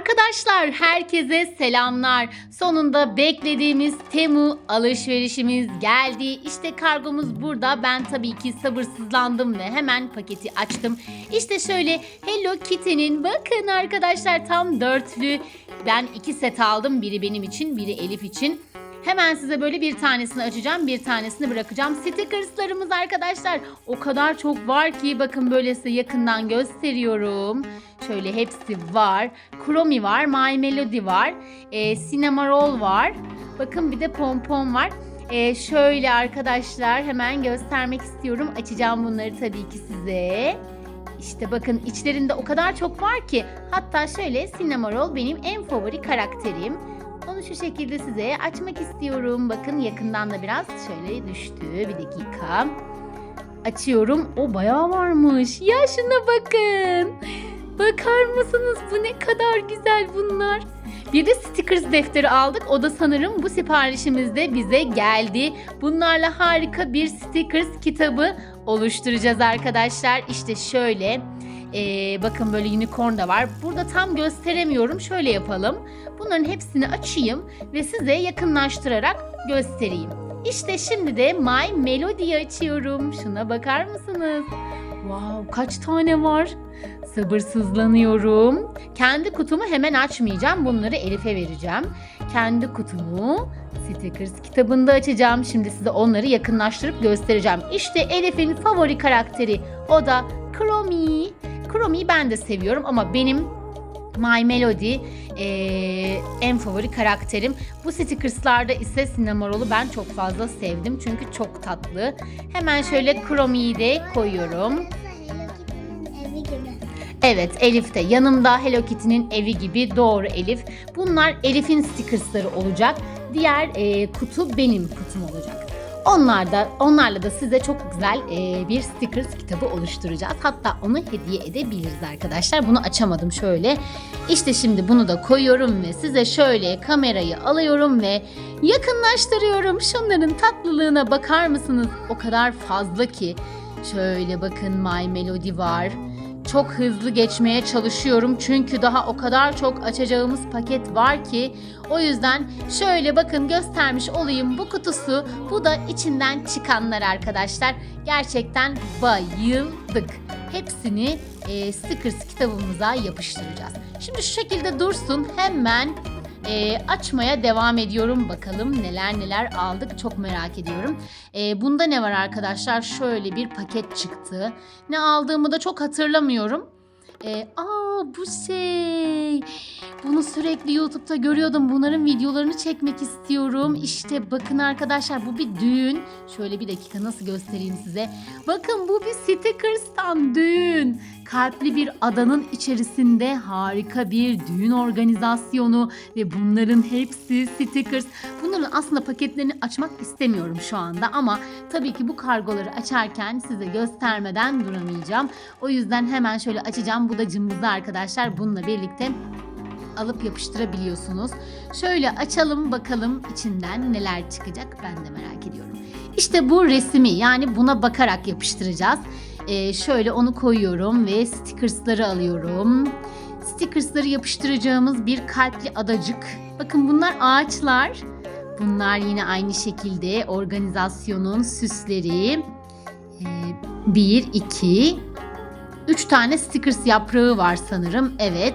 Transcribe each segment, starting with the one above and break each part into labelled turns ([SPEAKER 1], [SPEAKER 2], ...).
[SPEAKER 1] Arkadaşlar herkese selamlar. Sonunda beklediğimiz Temu alışverişimiz geldi. İşte kargomuz burada. Ben tabii ki sabırsızlandım ve hemen paketi açtım. İşte şöyle Hello Kitty'nin bakın arkadaşlar tam dörtlü. Ben iki set aldım. Biri benim için, biri Elif için. Hemen size böyle bir tanesini açacağım, bir tanesini bırakacağım. Stickerslarımız arkadaşlar o kadar çok var ki bakın böyle size yakından gösteriyorum. Şöyle hepsi var. Chromie var, My Melody var, e, Cinema Roll var. Bakın bir de pompon var. E, şöyle arkadaşlar hemen göstermek istiyorum. Açacağım bunları tabii ki size. İşte bakın içlerinde o kadar çok var ki. Hatta şöyle Cinema Roll benim en favori karakterim. Onu şu şekilde size açmak istiyorum. Bakın yakından da biraz şöyle düştü. Bir dakika. Açıyorum. O bayağı varmış. Ya şuna bakın. Bakar mısınız? Bu ne kadar güzel bunlar. Bir de stickers defteri aldık. O da sanırım bu siparişimizde bize geldi. Bunlarla harika bir stickers kitabı oluşturacağız arkadaşlar. İşte şöyle. Ee, bakın böyle unicorn da var. Burada tam gösteremiyorum. Şöyle yapalım. Bunların hepsini açayım ve size yakınlaştırarak göstereyim. İşte şimdi de My Melody'yi açıyorum. Şuna bakar mısınız? Wow, kaç tane var? Sabırsızlanıyorum. Kendi kutumu hemen açmayacağım. Bunları Elif'e vereceğim. Kendi kutumu Stickers kitabında açacağım. Şimdi size onları yakınlaştırıp göstereceğim. İşte Elif'in favori karakteri. O da Chromie. Chromie'yi ben de seviyorum ama benim My Melody eee, en favori karakterim. Bu stickerslarda ise Cinnamoroll'u ben çok fazla sevdim. Çünkü çok tatlı. Hemen şöyle Chromie'yi de koyuyorum. Evet Elif de yanımda Hello Kitty'nin evi gibi doğru Elif. Bunlar Elif'in stickersları olacak. Diğer eee, kutu benim kutum olacak. Onlar da, onlarla da size çok güzel eee, bir stickers kitabı oluşturacağız. Hatta onu hediye edebiliriz arkadaşlar. Bunu açamadım şöyle. İşte şimdi bunu da koyuyorum ve size şöyle kamerayı alıyorum ve yakınlaştırıyorum. Şunların tatlılığına bakar mısınız? O kadar fazla ki. Şöyle bakın My Melody var. Çok hızlı geçmeye çalışıyorum. Çünkü daha o kadar çok açacağımız paket var ki o yüzden şöyle bakın göstermiş olayım bu kutusu. Bu da içinden çıkanlar arkadaşlar. Gerçekten bayıldık. Hepsini e, stickers kitabımıza yapıştıracağız. Şimdi şu şekilde dursun hemen e, açmaya devam ediyorum. Bakalım neler neler aldık çok merak ediyorum. E, bunda ne var arkadaşlar? Şöyle bir paket çıktı. Ne aldığımı da çok hatırlamıyorum. E, aa bu şey. Bunu sürekli YouTube'da görüyordum. Bunların videolarını çekmek istiyorum. İşte bakın arkadaşlar bu bir düğün. Şöyle bir dakika nasıl göstereyim size. Bakın bu bir stickers'tan düğün. Kalpli bir adanın içerisinde harika bir düğün organizasyonu ve bunların hepsi stickers. Bunların aslında paketlerini açmak istemiyorum şu anda ama tabii ki bu kargoları açarken size göstermeden duramayacağım. O yüzden hemen şöyle açacağım. Bu da cımbızlı arkadaşlar. Bununla birlikte alıp yapıştırabiliyorsunuz. Şöyle açalım bakalım içinden neler çıkacak ben de merak ediyorum. İşte bu resmi yani buna bakarak yapıştıracağız. Ee, şöyle onu koyuyorum ve stickersları alıyorum. Stickersları yapıştıracağımız bir kalpli adacık. Bakın bunlar ağaçlar. Bunlar yine aynı şekilde organizasyonun süsleri. Ee, bir, iki, üç tane stickers yaprağı var sanırım. Evet.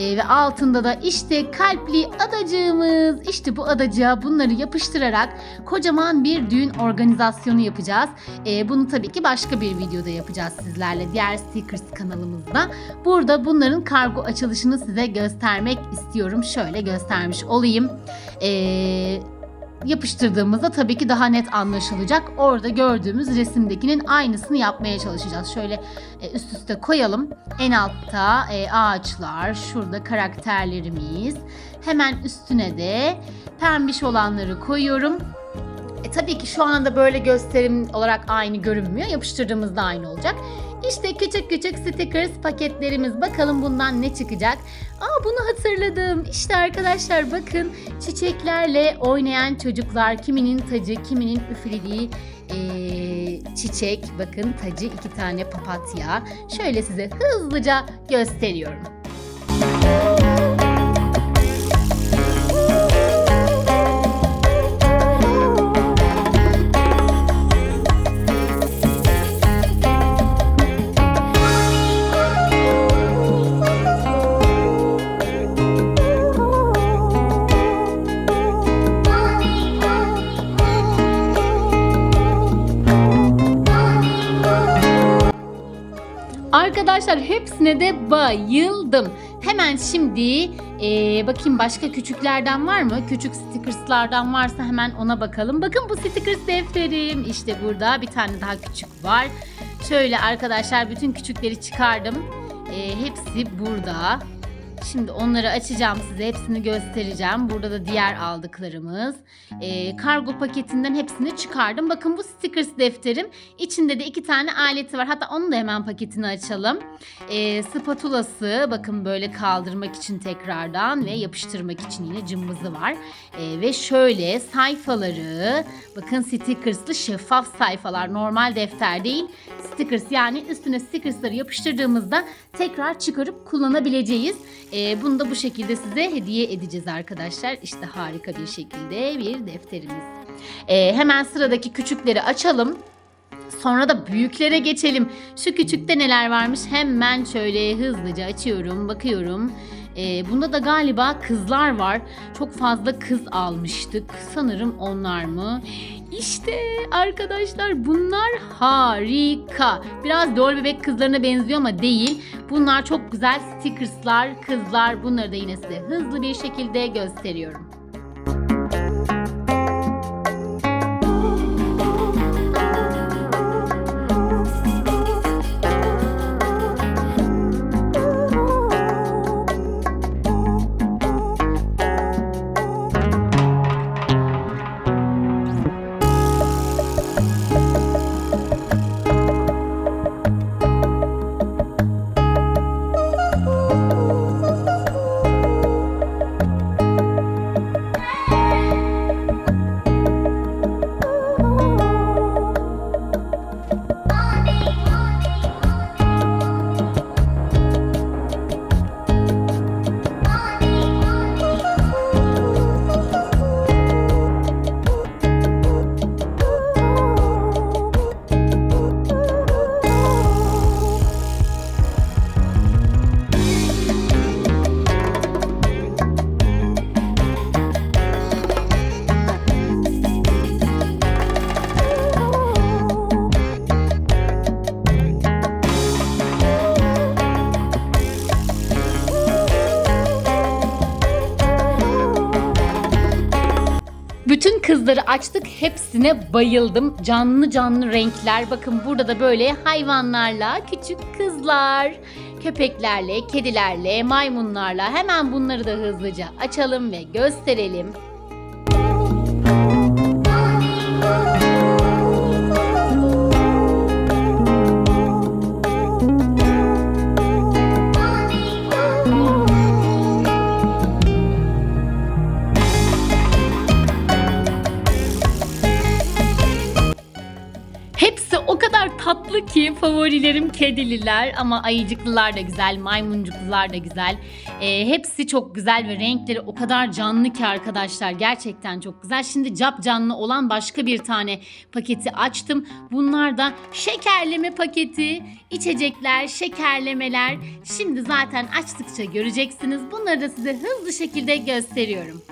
[SPEAKER 1] Ee, ve altında da işte kalpli adacığımız. İşte bu adacığa bunları yapıştırarak kocaman bir düğün organizasyonu yapacağız. Ee, bunu tabii ki başka bir videoda yapacağız sizlerle. Diğer Stickers kanalımızda. Burada bunların kargo açılışını size göstermek istiyorum. Şöyle göstermiş olayım. Ee, yapıştırdığımızda tabii ki daha net anlaşılacak. Orada gördüğümüz resimdekinin aynısını yapmaya çalışacağız. Şöyle e, üst üste koyalım. En altta e, ağaçlar, şurada karakterlerimiz. Hemen üstüne de pembiş olanları koyuyorum. E, tabii ki şu anda böyle gösterim olarak aynı görünmüyor. Yapıştırdığımızda aynı olacak. İşte küçük küçük stickers paketlerimiz. Bakalım bundan ne çıkacak. Aa bunu hatırladım. İşte arkadaşlar bakın çiçeklerle oynayan çocuklar. Kiminin tacı, kiminin üflediği eee, çiçek. Bakın tacı iki tane papatya. Şöyle size hızlıca gösteriyorum. Arkadaşlar hepsine de bayıldım. Hemen şimdi ee, bakayım başka küçüklerden var mı? Küçük stickerslardan varsa hemen ona bakalım. Bakın bu stickers defterim. İşte burada bir tane daha küçük var. Şöyle arkadaşlar bütün küçükleri çıkardım. Ee, hepsi burada. Şimdi onları açacağım size. Hepsini göstereceğim. Burada da diğer aldıklarımız. Ee, kargo paketinden hepsini çıkardım. Bakın bu stickers defterim. İçinde de iki tane aleti var. Hatta onun da hemen paketini açalım. Ee, spatulası bakın böyle kaldırmak için tekrardan ve yapıştırmak için yine cımbızı var. Ee, ve şöyle sayfaları bakın stickerslı şeffaf sayfalar. Normal defter değil. Stickers yani üstüne stickersları yapıştırdığımızda tekrar çıkarıp kullanabileceğiz. Ee, bunu da bu şekilde size hediye edeceğiz arkadaşlar. İşte harika bir şekilde bir defterimiz. Ee, hemen sıradaki küçükleri açalım. Sonra da büyüklere geçelim. Şu küçükte neler varmış hemen şöyle hızlıca açıyorum, bakıyorum. Ee, bunda da galiba kızlar var. Çok fazla kız almıştık. Sanırım onlar mı? İşte arkadaşlar bunlar harika. Biraz doğru bebek kızlarına benziyor ama değil. Bunlar çok güzel stickerslar, kızlar. Bunları da yine size hızlı bir şekilde gösteriyorum. Açtık. Hepsine bayıldım. Canlı canlı renkler. Bakın burada da böyle hayvanlarla küçük kızlar. Köpeklerle, kedilerle, maymunlarla hemen bunları da hızlıca açalım ve gösterelim. Tatlı ki favorilerim kedililer ama ayıcıklılar da güzel, maymuncuklular da güzel. Ee, hepsi çok güzel ve renkleri o kadar canlı ki arkadaşlar gerçekten çok güzel. Şimdi cap canlı olan başka bir tane paketi açtım. Bunlar da şekerleme paketi, içecekler, şekerlemeler. Şimdi zaten açtıkça göreceksiniz. Bunları da size hızlı şekilde gösteriyorum.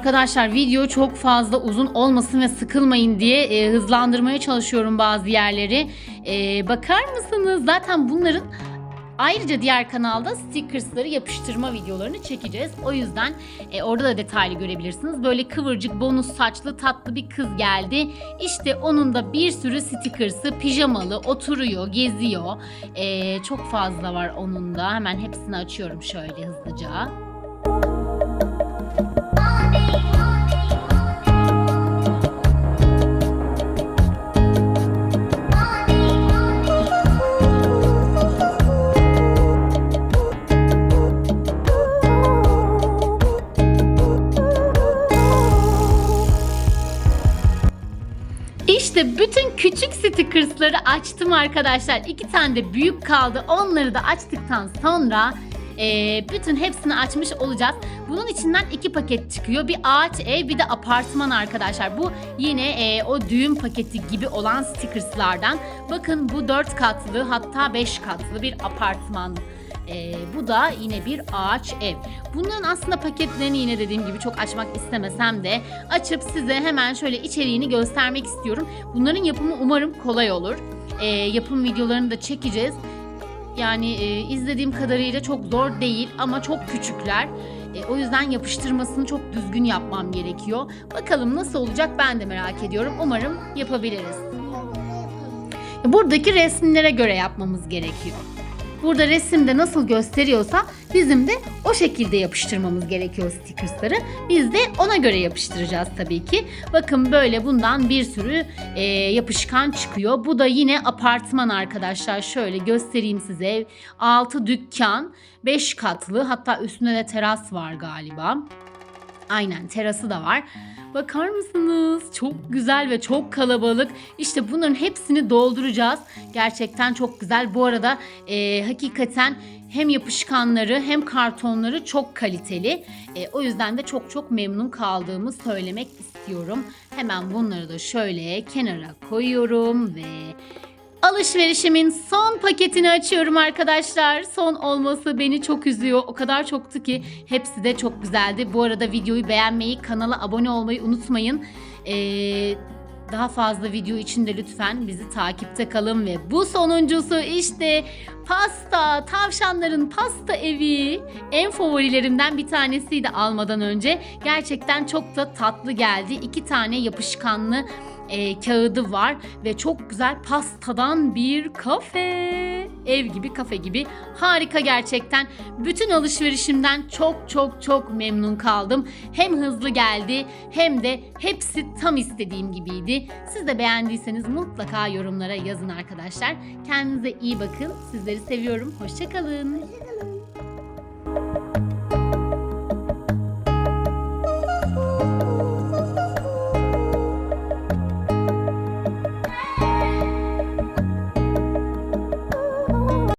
[SPEAKER 1] Arkadaşlar video çok fazla uzun olmasın ve sıkılmayın diye e, hızlandırmaya çalışıyorum bazı yerleri. E, bakar mısınız? Zaten bunların ayrıca diğer kanalda stickersları yapıştırma videolarını çekeceğiz. O yüzden e, orada da detaylı görebilirsiniz. Böyle kıvırcık bonus saçlı tatlı bir kız geldi. İşte onun da bir sürü stickersı pijamalı oturuyor, geziyor. E, çok fazla var onun da. Hemen hepsini açıyorum şöyle hızlıca. Şimdi bütün küçük stickersları açtım arkadaşlar. İki tane de büyük kaldı. Onları da açtıktan sonra e, bütün hepsini açmış olacağız. Bunun içinden iki paket çıkıyor. Bir ağaç ev bir de apartman arkadaşlar. Bu yine e, o düğün paketi gibi olan stickerslardan. Bakın bu 4 katlı hatta 5 katlı bir apartman. E, bu da yine bir ağaç ev. Bunların aslında paketlerini yine dediğim gibi çok açmak istemesem de açıp size hemen şöyle içeriğini göstermek istiyorum. Bunların yapımı umarım kolay olur. E, yapım videolarını da çekeceğiz. Yani e, izlediğim kadarıyla çok zor değil ama çok küçükler. E, o yüzden yapıştırmasını çok düzgün yapmam gerekiyor. Bakalım nasıl olacak ben de merak ediyorum. Umarım yapabiliriz. Buradaki resimlere göre yapmamız gerekiyor. Burada resimde nasıl gösteriyorsa bizim de o şekilde yapıştırmamız gerekiyor stickersları. Biz de ona göre yapıştıracağız tabii ki. Bakın böyle bundan bir sürü e, yapışkan çıkıyor. Bu da yine apartman arkadaşlar. Şöyle göstereyim size. 6 dükkan, 5 katlı hatta üstünde de teras var galiba. Aynen terası da var. Bakar mısınız? Çok güzel ve çok kalabalık. İşte bunların hepsini dolduracağız. Gerçekten çok güzel. Bu arada e, hakikaten hem yapışkanları hem kartonları çok kaliteli. E, o yüzden de çok çok memnun kaldığımı söylemek istiyorum. Hemen bunları da şöyle kenara koyuyorum ve Alışverişimin son paketini açıyorum arkadaşlar. Son olması beni çok üzüyor. O kadar çoktu ki hepsi de çok güzeldi. Bu arada videoyu beğenmeyi, kanala abone olmayı unutmayın. Ee, daha fazla video için de lütfen bizi takipte kalın ve bu sonuncusu işte pasta, tavşanların pasta evi. En favorilerimden bir tanesiydi almadan önce. Gerçekten çok da tatlı geldi. İki tane yapışkanlı e, kağıdı var ve çok güzel pastadan bir kafe. Ev gibi kafe gibi harika gerçekten. Bütün alışverişimden çok çok çok memnun kaldım. Hem hızlı geldi hem de hepsi tam istediğim gibiydi. Siz de beğendiyseniz mutlaka yorumlara yazın arkadaşlar. Kendinize iyi bakın. Sizleri seviyorum. Hoşçakalın.
[SPEAKER 2] Hoşçakalın.